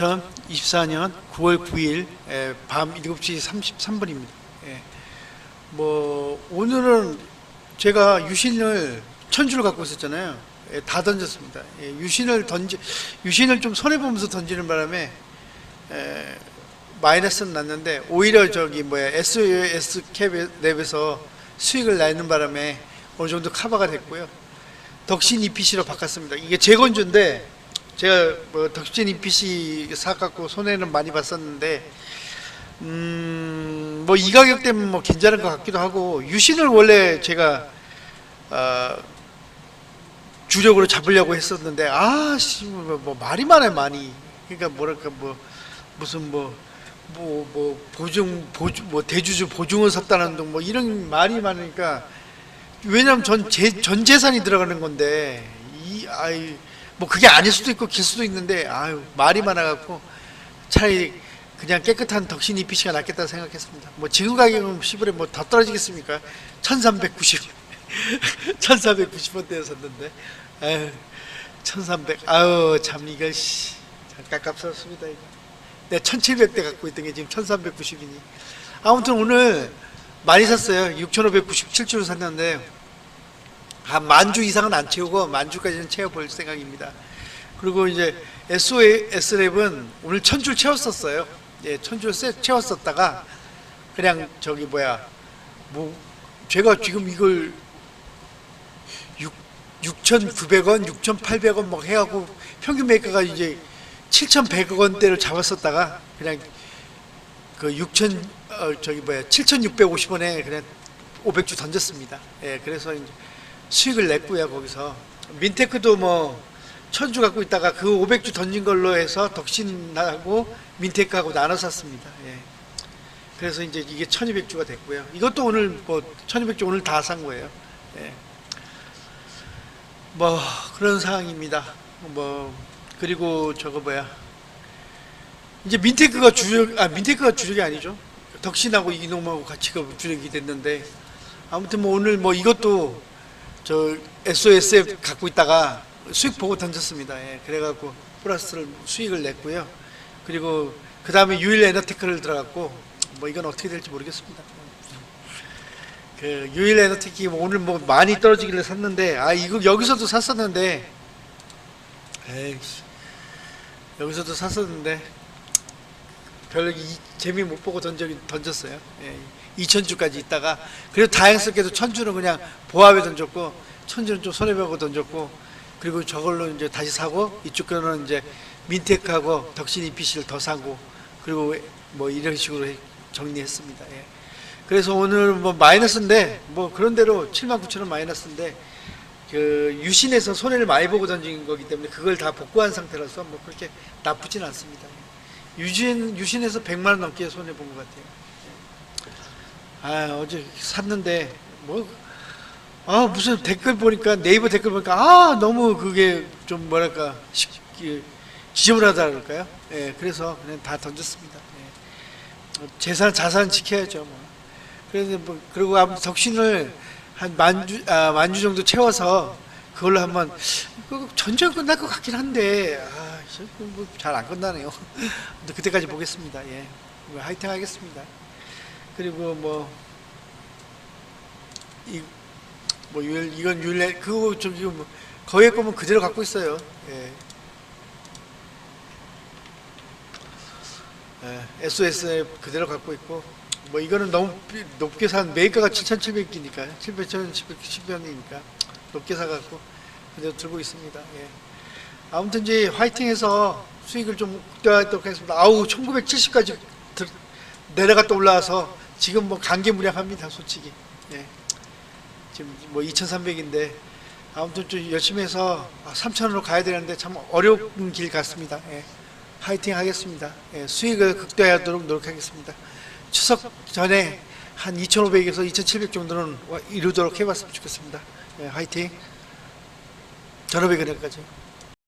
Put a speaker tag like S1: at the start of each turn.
S1: 2024년 9월 9일 에, 밤 7시 33분입니다. 예. 뭐 오늘은 제가 유신을 천주를 갖고 있었잖아요. 예, 다 던졌습니다. 예, 유신을 던지 유신을 좀 손해 보면서 던지는 바람에 에, 마이너스는 났는데 오히려 저기 뭐야 SOS 캡 랩에서 수익을 내는 바람에 어느 정도 커버가 됐고요. 덕신 EPC로 바꿨습니다. 이게 재건주인데 제가 뭐 덕신 EPC 사 갖고 손해는 많이 봤었는데 음, 뭐 이 가격 때문에 뭐 괜찮은 것 같기도 하고 유신을 원래 제가 어, 주력으로 잡으려고 했었는데 아씨 뭐, 뭐 말이 많아요 많이. 그러니까 뭐랄까 뭐 무슨 뭐 뭐 뭐 보증 보증 뭐 대주주 보증을 샀다는 등 뭐 이런 말이 많으니까 왜냐면 전, 제, 전 재산이 들어가는 건데 이 아이 뭐 그게 아닐 수도 있고 길 수도 있는데 아유 말이 많아갖고 차라리 그냥 깨끗한 덕신 EPC가 낫겠다 생각했습니다. 뭐 지금 가격은 시불에 뭐 더 떨어지겠습니까? 1390 1490원대에 샀는데 아유 1300 아유 참 이거 씨 깝깝스럽습니다 이거. 내 1700대 갖고 있던 게 지금 1390이니 아무튼 오늘 많이 샀어요. 6597주를 샀는데 한 만주 이상은 안 채우고 만주까지는 채워볼 생각입니다. 그리고 이제 SOS 랩은 오늘 천줄 채웠었어요. 예, 천줄 세- 채웠었다가 그냥 저기 뭐야 뭐 제가 지금 이걸 6 6,900원, 6,800원 막 해하고 평균 매가가 이제 7,100원대를 잡았었다가 그냥 그 6천 어 저기 뭐야 7,650원에 그냥 500주 던졌습니다. 예, 그래서 이제 수익을 냈고요 거기서 민테크도 뭐 천주 갖고 있다가 그 500주 던진 걸로 해서 덕신하고 민테크하고 나눠 샀습니다. 예. 그래서 이제 이게 1200주가 됐고요. 이것도 오늘 뭐 1200주 오늘 다 산 거예요. 예. 뭐 그런 상황입니다. 뭐 그리고 저거 뭐야 이제 민테크가 주력 아 민테크가 주력이 아니죠. 덕신하고 이놈하고 같이 가 주력이 됐는데 아무튼 뭐 오늘 뭐 이것도 저 SOS에 갖고 있다가 수익 보고 던졌습니다. 예, 그래갖고 플러스를 수익을 냈고요. 그리고 그 다음에 유일 에너테크를 들어갔고 뭐 이건 어떻게 될지 모르겠습니다. 그 유일 에너테크 오늘 뭐 많이 떨어지길래 샀는데 아 이거 여기서도 샀었는데 에이씨 여기서도 샀었는데 별 이, 재미 못 보고 던져, 던졌어요. 예, 2천주까지 있다가 그래도 다행스럽게도 천주는 그냥 보합에 던졌고 천주는 좀 손해보고 던졌고 그리고 저걸로 이제 다시 사고 이쪽 거는 이제 민테크하고 덕신 EPC를 더 사고 그리고 뭐 이런 식으로 해- 정리했습니다. 예. 그래서 오늘 뭐 마이너스인데 뭐 그런 대로 7만 9천 원 마이너스인데 그 유신에서 손해를 많이 보고 던진 거기 때문에 그걸 다 복구한 상태라서 뭐 그렇게 나쁘진 않습니다. 유신 유신에서 100만 원 넘게 손해 본 것 같아요. 아 어제 샀는데 뭐 아 무슨 댓글 보니까 네이버 댓글 보니까 아 너무 그게 좀 뭐랄까 지저분하다 그럴까요? 예, 그래서 그냥 다 던졌습니다. 예. 어, 재산 자산 지켜야죠. 뭐. 그래서 뭐 그리고 아무튼 덕신을 한 만주 아, 만주 정도 채워서 그걸로 한번 그 전쟁 끝날 것 같긴 한데 아, 뭐 잘 안 끝나네요. 근데 그때까지 보겠습니다. 예, 뭐 화이팅 하겠습니다. 그리고 뭐 이 뭐 유일 이건 유일레 그거 저기 뭐 거의 거면 그대로 갖고 있어요. 예. 예, SOS에 그대로 갖고 있고 뭐 이거는 너무 비- 높게 산 메이커가 7,700기니까 7,710원이니까 높게 사갖고 그대로 들고 있습니다. 예. 아무튼 이제 화이팅해서 수익을 좀 극대화하도록 하겠습니다. 아우 1970까지 내려갔다 올라와서 지금 뭐 감개무량합니다, 솔직히. 예. 지금 뭐 2,300인데 아무튼 좀 열심히 해서 3,000원으로 가야 되는데 참 어려운 길 같습니다. 예. 파이팅 하겠습니다. 예, 수익을 극대화하도록 노력하겠습니다. 추석 전에 한 2,500에서 2,700 정도는 와- 이루도록 해봤으면 좋겠습니다. 예, 화이팅. 전업의 그날까지.